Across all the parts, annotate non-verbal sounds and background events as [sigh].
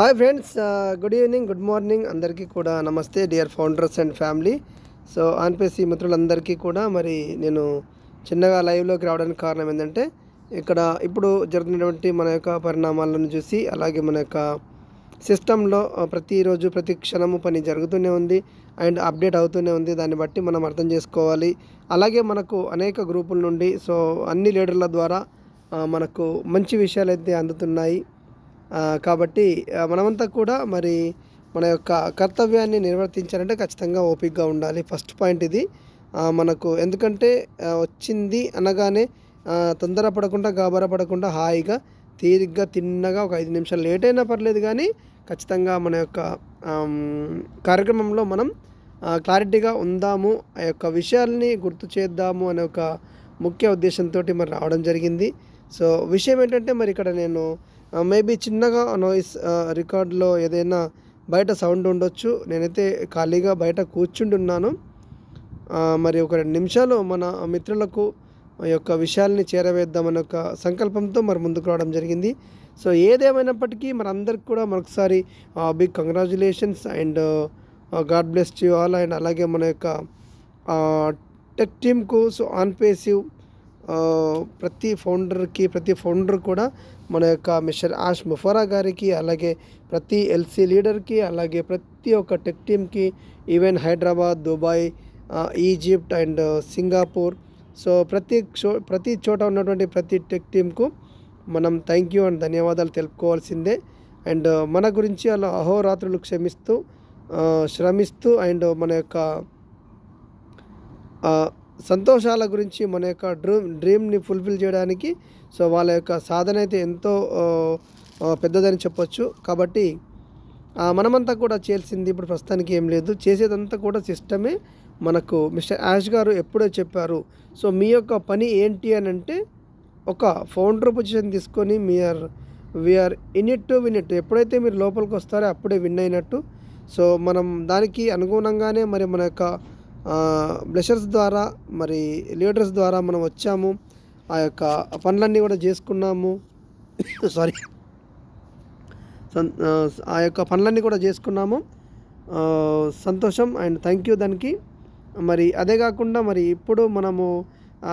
Hi friends good evening good morning. అందరికీ కూడా నమస్తే dear founders and family. So OnPassive మిత్రులందరికీ కూడా మరి నేను చిన్నగా లైవ్లోకి రావడానికి కారణం ఏంటంటే ఇక్కడ ఇప్పుడు జరుగుతున్నటువంటి మన యొక్క పరిణామాలను చూసి అలాగే మన యొక్క సిస్టంలో ప్రతిరోజు ప్రతి క్షణము పని జరుగుతూనే ఉంది. అండ్ అప్డేట్ అవుతూనే ఉంది. దాన్ని బట్టి మనం అర్థం చేసుకోవాలి. అలాగే మనకు అనేక గ్రూపుల నుండి సో అన్ని లీడర్ల ద్వారా మనకు మంచి విషయాలు అయితే అందుతున్నాయి. కాబట్టి మనమంతా కూడా మరి మన యొక్క కర్తవ్యాన్ని నిర్వర్తించాలంటే ఖచ్చితంగా ఓపికగా ఉండాలి. ఫస్ట్ పాయింట్ ఇది. మనకు ఎందుకంటే వచ్చింది అనగానే ఆ, తొందరపడకుండా గాబరపడకుండా హాయిగా తీరిగ్గా తిన్నగా ఒక ఐదు నిమిషాలు లేట్ అయినా పర్లేదు కానీ ఖచ్చితంగా మన యొక్క కార్యక్రమంలో మనం క్లారిటీగా ఉందాము. ఆ యొక్క విషయాల్ని గుర్తు చేద్దాము అనే ఒక ముఖ్య ఉద్దేశంతో మరి రావడం జరిగింది. సో విషయం ఏంటంటే మరి ఇక్కడ నేను Uh, మేబీ చిన్నగా నాయిస్ రికార్డులో uh, ఏదైనా బయట సౌండ్ ఉండొచ్చు. నేనైతే ఖాళీగా బయట కూర్చుంటున్నాను. Uh, మరి ఒక రెండు నిమిషాలు మన మిత్రులకు ఈ యొక్క విషయాల్ని చేరవేద్దామనే ఒక సంకల్పంతో మరి ముందుకు రావడం జరిగింది. సో ఏదేమైనప్పటికీ మరి అందరికి కూడా మరొకసారి big congratulations and God bless you all and అలాగే మన యొక్క టెక్ టీమ్కు సో ఆన్ పేసివ్ ప్రతి ఫౌండర్కి ప్రతి ఫౌండర్ కూడా మన యొక్క మిస్టర్ ఆష్ ముఫరా గారికి అలాగే ప్రతి ఎల్సీ లీడర్కి అలాగే ప్రతి ఒక్క టెక్ టీమ్కి even Hyderabad Dubai Egypt and Singapore. So ప్రతి చో ప్రతి చోట ఉన్నటువంటి ప్రతి టెక్ టీమ్కు మనం థ్యాంక్ యూ అండ్ ధన్యవాదాలు తెలుపుకోవాల్సిందే. అండ్ మన గురించి అలా అహోరాత్రులు క్షమిస్తూ శ్రమిస్తూ అండ్ మన యొక్క సంతోషాల గురించి మన యొక్క డ్రీమ్ డ్రీమ్ని ఫుల్ఫిల్ చేయడానికి సో వాళ్ళ యొక్క సాధన అయితే ఎంతో పెద్దదని చెప్పొచ్చు. కాబట్టి మనమంతా కూడా చేయాల్సింది ఇప్పుడు ప్రస్తుతానికి ఏం లేదు. చేసేదంతా కూడా సిస్టమే మనకు. మిస్టర్ యాష్ గారు ఎప్పుడో చెప్పారు సో మీ యొక్క పని ఏంటి అని అంటే ఒక ఫౌండర్ పొజిషన్ తీసుకొని మీఆర్ we are in to win it. ఎప్పుడైతే మీరు లోపలికి వస్తారో అప్పుడే విన్ అయినట్టు. సో మనం దానికి అనుగుణంగానే మరి మన యొక్క బ్లెషర్స్ ద్వారా మరి లీడర్స్ ద్వారా మనం వచ్చాము. ఆ యొక్క పనులన్నీ కూడా చేసుకున్నాము. [coughs] సారీ ఆ, యొక్క పనులన్నీ కూడా చేసుకున్నాము. సంతోషం అండ్ థ్యాంక్ యూ దానికి. మరి అదే కాకుండా మరి ఇప్పుడు మనము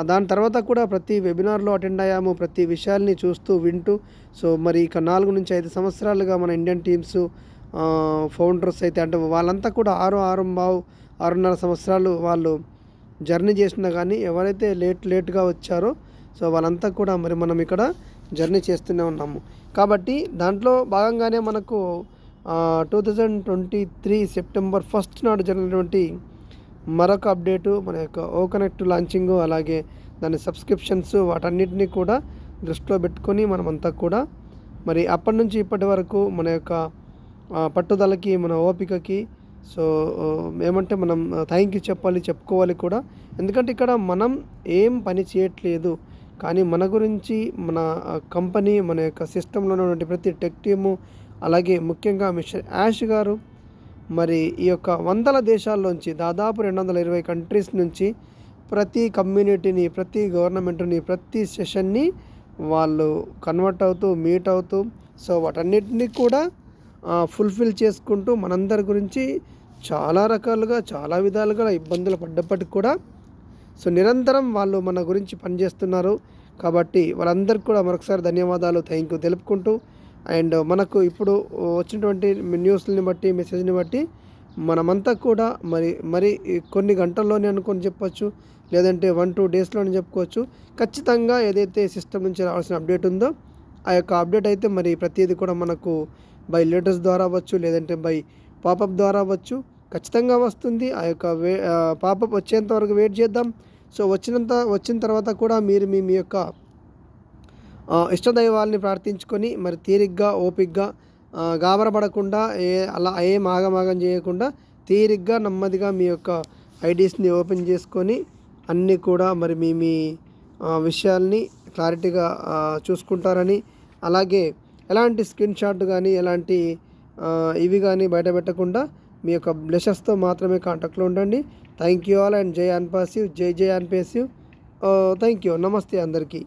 దాని తర్వాత కూడా ప్రతి వెబినార్లో అటెండ్ అయ్యాము. ప్రతి విషయాల్ని చూస్తూ వింటూ. సో మరి ఇక నాలుగు నుంచి ఐదు సంవత్సరాలుగా మన ఇండియన్ టీమ్స్ ఫౌండర్స్ అయితే అంటే వాళ్ళంతా కూడా ఆరు ఆరంభావు బావు ఆరున్నర సంవత్సరాలు వాళ్ళు జర్నీ చేసినా కానీ ఎవరైతే లేట్ లేట్గా వచ్చారో సో వాళ్ళంతా కూడా మరి మనం ఇక్కడ జర్నీ చేస్తూనే ఉన్నాము. కాబట్టి దాంట్లో భాగంగానే మనకు two thousand twenty three September first నాడు జరిగినటువంటి మరొక అప్డేటు మన యొక్క ఓ కనెక్ట్ లాంచింగ్ అలాగే దాని సబ్స్క్రిప్షన్స్ వాటన్నిటిని కూడా దృష్టిలో పెట్టుకొని మనమంతా కూడా మరి అప్పటి నుంచి ఇప్పటి వరకు మన యొక్క పట్టుదలకి మన ఓపికకి సో ఏమంటే మనం థ్యాంక్ యూ చెప్పాలి చెప్పుకోవాలి కూడా. ఎందుకంటే ఇక్కడ మనం ఏం పని చేయట్లేదు. కానీ మన గురించి మన కంపెనీ మన యొక్క సిస్టంలో ఉన్నటువంటి ప్రతి టెక్ టీము అలాగే ముఖ్యంగా మిస్టర్ యాష్ గారు మరి ఈ యొక్క వందల దేశాల్లోంచి దాదాపు రెండు వందల ఇరవై కంట్రీస్ నుంచి ప్రతి కమ్యూనిటీని ప్రతి గవర్నమెంట్ని ప్రతి సెషన్ని వాళ్ళు కన్వర్ట్ అవుతూ మీట్ అవుతూ సో వాటన్నిటిని కూడా ఫుల్ఫిల్ చేసుకుంటూ మనందరి గురించి చాలా రకాలుగా చాలా విధాలుగా ఇబ్బందులు పడ్డప్పటికి కూడా సో నిరంతరం వాళ్ళు మన గురించి పనిచేస్తున్నారు. కాబట్టి వాళ్ళందరికీ కూడా మరొకసారి ధన్యవాదాలు థ్యాంక్ యూ తెలుపుకుంటూ అండ్ మనకు ఇప్పుడు వచ్చినటువంటి న్యూస్ని బట్టి మెసేజ్ని బట్టి మనమంతా కూడా మరి మరి కొన్ని గంటల్లోనే అనుకొని చెప్పొచ్చు లేదంటే వన్ టూ డేస్లోనే చెప్పుకోవచ్చు. ఖచ్చితంగా ఏదైతే సిస్టమ్ నుంచి రావాల్సిన అప్డేట్ ఉందో ఆ యొక్క అప్డేట్ అయితే మరి ప్రతిదీ కూడా మనకు బై లెటర్స్ ద్వారా అవ్వచ్చు లేదంటే బై పాపప్ ద్వారా వచ్చు. ఖచ్చితంగా వస్తుంది. ఆ యొక్క వే పాపప్ వచ్చేంత వరకు వెయిట్ చేద్దాం. సో వచ్చినంత వచ్చిన తర్వాత కూడా మీరు మీ మీ యొక్క ఇష్టదైవాల్ని ప్రార్థించుకొని మరి తీరిగ్గా ఓపిగ్గా గాబరపడకుండా ఏ అలా ఏం ఆగమాగం చేయకుండా తీరిగ్గా నెమ్మదిగా మీ యొక్క ఐడీస్ని ఓపెన్ చేసుకొని అన్నీ కూడా మరి మీ మీ విషయాల్ని క్లారిటీగా చూసుకుంటారని. అలాగే ఎలాంటి స్క్రీన్ షాట్ కానీ ఎలాంటి ఇవి కానీ బయట పెట్టకుండా మీ యొక్క బ్లెషర్స్తో మాత్రమే కాంటాక్ట్లో ఉండండి. థ్యాంక్ యూ ఆల్ అండ్ జై అన్పాసివ్ జై జై అన్పేసివ్ థ్యాంక్ యూ నమస్తే అందరికీ.